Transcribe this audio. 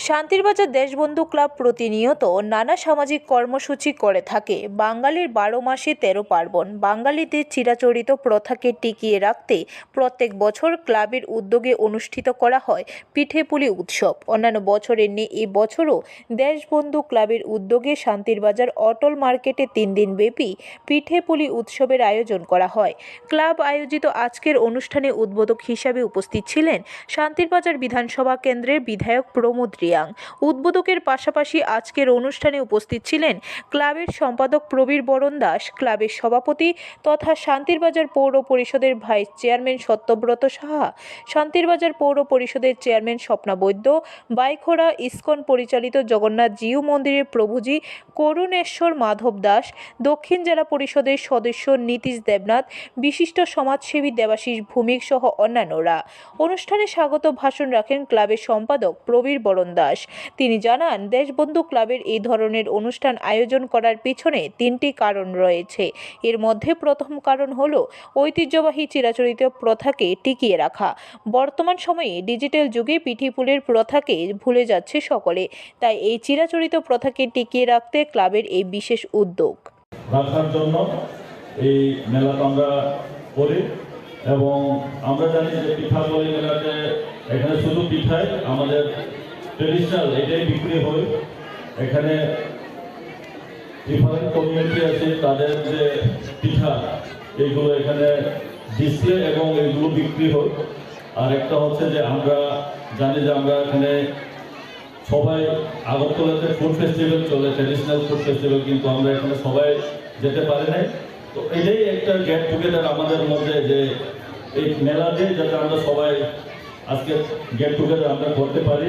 Santirbazar Deshbandhu club প্রতিনিয়ত নানা সামাজিক কর্মসূচি করে থাকে। বাঙালির বারো মাসে তেরো পার্বণ। বাঙালিদের চিরাচরিত প্রথাকে টিকিয়ে রাখতে প্রত্যেক বছর ক্লাবের উদ্যোগে অনুষ্ঠিত করা হয় পিঠেপুলি উৎসব। অন্যান্য বছরের নিয়ে এ বছরও দেশবন্ধু ক্লাবের উদ্যোগে শান্তিরবাজার অটল মার্কেটে তিন দিন ব্যাপী পিঠেপুলি উৎসবের আয়োজন করা হয়। ক্লাব আয়োজিত আজকের অনুষ্ঠানে উদ্বোধক হিসাবে উপস্থিত ছিলেন শান্তিরবাজার বিধানসভা কেন্দ্রের বিধায়ক প্রমোদ রিয়াং উদ্বোধকের পাশাপাশি আজকের অনুষ্ঠানে উপস্থিত ছিলেন ক্লাবের সম্পাদক প্রবীর বরণ দাস, ক্লাবের সভাপতি তথা শান্তিরবাজার পৌর পরিষদের ভাইস চেয়ারম্যান সত্যব্রত সাহা, শান্তিরবাজার পৌর পরিষদের চেয়ারম্যান স্বপ্না বৈদ্য, বাইখোড়া ইস্কন পরিচালিত জগন্নাথ জিউ মন্দিরের প্রভুজি করুণেশ্বর মাধব দাস, দক্ষিণ জেলা পরিষদের সদস্য নীতিশ দেবনাথ, বিশিষ্ট সমাজসেবী দেবাশিস ভূমিক সহ অন্যান্যরা। অনুষ্ঠানে স্বাগত ভাষণ রাখেন ক্লাবের সম্পাদক প্রবীর বরণ দাস। তিনি জানান, দেশবন্ধু ক্লাবের এই ধরনের অনুষ্ঠান আয়োজন করার পিছনে তিনটি কারণ রয়েছে। এর মধ্যে প্রথম কারণ হল ঐতিহ্যবাহী চিরাচরিত প্রথাকে টিকিয়ে রাখা। বর্তমান সময়ে ডিজিটাল যুগে পিঠিপুলের প্রথাকে ভুলে যাচ্ছে সকলে। তাই এই চিরাচরিত প্রথাকে টিকিয়ে রাখতে ক্লাবের এই বিশেষ উদ্যোগ। রাখার জন্য এই মেলাটা আমরা করি এবং আমরা জানি যে পিঠাপুলি মেলাতে এখানে শুধু পিঠাই আমাদের ট্রেডিশনাল এটাই বিক্রি হয়। এখানে ডিফারেন্ট কমিউনিটি আছে, তাদের যে পিঠা এইগুলো এখানে ডিসপ্লে এবং এইগুলো বিক্রি হয়। আর একটা হচ্ছে যে আমরা জানি যে আমরা এখানে সবাই আগরতলাতে ফুড ফেস্টিভ্যাল চলে ট্র্যাডিশনাল ফুড ফেস্টিভ্যাল কিন্তু আমরা এখানে সবাই যেতে পারি নাই। তো এটাই একটা গেট টুগেদার আমাদের মধ্যে যে এই মেলাতে যাতে আমরা সবাই আজকে গেট টুগেদার আমরা করতে পারি।